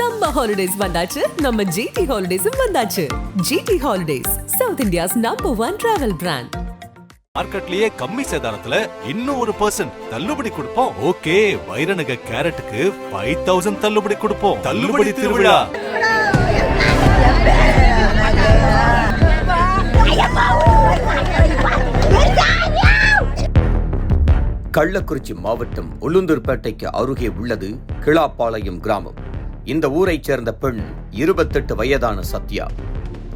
Summer holidays வந்தாச்சு. நம்ம GT ஹாலிடேஸும் வந்தாச்சு. G T holidays south India's number one travel brand மார்க்கெட்லயே கம்மி சேதாரத்துல இன்னும் ஒரு பர்சன்ட் தள்ளுபடி கொடுப்போம். ஓகே வைரநக கேரட்டுக்கு ஃபைவ் தௌசண்ட் தள்ளுபடி கொடுப்போம். தள்ளுபடி திருவிழா. கள்ளக்குறிச்சி மாவட்டம் உளுந்தூர்பேட்டைக்கு அருகே உள்ளது கிளாப்பாளையம் கிராமம். இந்த ஊரைச் சேர்ந்த பெண் இருபத்தெட்டு வயதான சத்யா.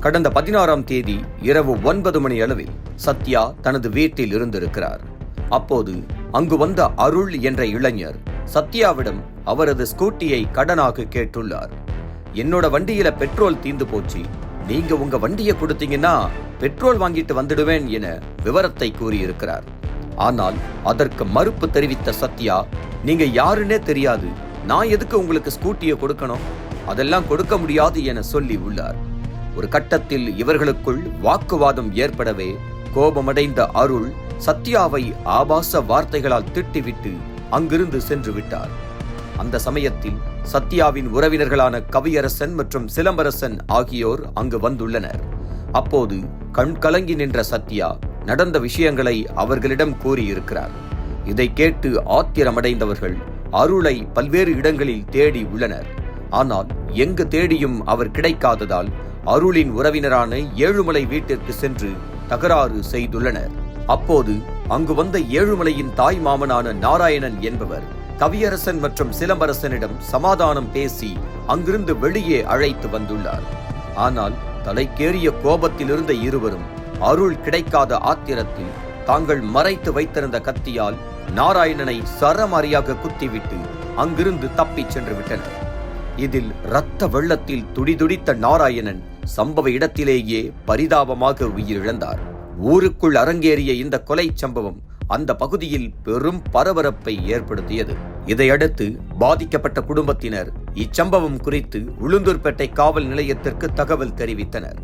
கடந்த பதினாறாம் தேதி இரவு ஒன்பது மணி அளவில் சத்யா தனது வீட்டில் இருந்திருக்கிறார். அப்போது அங்கு வந்த அருள் என்ற இளைஞர் சத்யாவிடம் அவரது ஸ்கூட்டியை கடனாக கேட்டுள்ளார். என்னோட வண்டியில பெட்ரோல் தீந்து போச்சு. நீங்க உங்க வண்டியை கொடுத்தீங்கன்னா பெட்ரோல் வாங்கிட்டு வந்துடுவேன் என விவரத்தை கூறியிருக்கிறார். ஆனால் அதற்கு மறுப்பு தெரிவித்த சத்யா நீங்க யாருன்னே தெரியாது. நான் எதுக்கு உங்களுக்கு ஸ்கூட்டியை கொடுக்கணும்? அதெல்லாம் கொடுக்க முடியாது என சொல்லி உள்ளார். ஒரு கட்டத்தில் இவர்களுக்குள் வாக்குவாதம் ஏற்படவே கோபமடைந்த அருள் சத்யாவை ஆபாச வார்த்தைகளால் திட்டிவிட்டு அங்கிருந்து சென்று விட்டார். அந்த சமயத்தில் சத்யாவின் உறவினர்களான கவியரசன் மற்றும் சிலம்பரசன் ஆகியோர் அங்கு வந்துள்ளனர். அப்போது கண் கலங்கி நின்ற சத்யா நடந்த விஷயங்களை அவர்களிடம் கூறியிருக்கிறார். இதை கேட்டு ஆத்திரமடைந்தவர்கள் அருளை பல்வேறு இடங்களில் தேடி உள்ளனர். ஆனால் எங்கு தேடியும் அவர் கிடைக்காததால் அருளின் உறவினரான ஏழுமலை வீட்டிற்கு சென்று தகராறு செய்துள்ளனர். அப்போது அங்கு வந்த ஏழுமலையின் தாய் மாமனான நாராயணன் என்பவர் கவியரசன் மற்றும் சிலம்பரசனிடம் சமாதானம் பேசி அங்கிருந்து வெளியே அழைத்து வந்துள்ளார். ஆனால் தலைக்கேறிய கோபத்தில் இருந்த இருவரும் அருள் கிடைக்காத ஆத்திரத்தில் தாங்கள் மறைத்து வைத்திருந்த கத்தியால் நாராயணனை சரமாரியாக குத்திவிட்டு அங்கிருந்து தப்பிச் சென்று விட்டனர். இதில் இரத்த வெள்ளத்தில் துடிதுடித்த நாராயணன் சம்பவ இடத்திலேயே பரிதாபமாக உயிரிழந்தார். ஊருக்குள் அரங்கேறிய இந்த கொலை சம்பவம் அந்த பகுதியில் பெரும் பரபரப்பை ஏற்படுத்தியது. இதையடுத்து பாதிக்கப்பட்ட குடும்பத்தினர் இச்சம்பவம் குறித்து உளுந்தூர்பேட்டை காவல் நிலையத்திற்கு தகவல் தெரிவித்தனர்.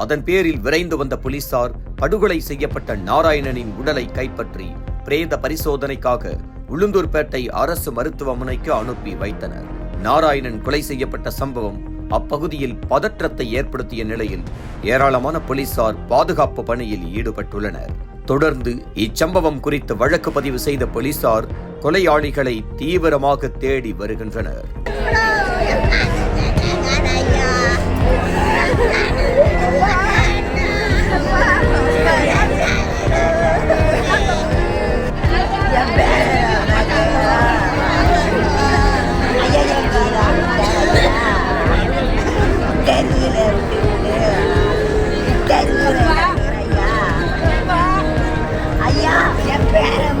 அதன் பேரில் விரைந்து வந்த போலீசார் படுகொலை செய்யப்பட்ட நாராயணனின் உடலை கைப்பற்றி பிரேத பரிசோதனைக்காக உளுந்தூர்பேட்டை அரசு மருத்துவமனைக்கு அனுப்பி வைத்தனர் நாராயணன் கொலை செய்யப்பட்ட சம்பவம் அப்பகுதியில் பதற்றத்தை ஏற்படுத்திய நிலையில் ஏராளமான போலீசார் பாதுகாப்பு பணியில் ஈடுபட்டுள்ளனர் தொடர்ந்து இச்சம்பவம் குறித்து வழக்கு பதிவு செய்த போலீசார் கொலையாளிகளை தீவிரமாக தேடி வருகின்றனர் ஐயா என் பேரன்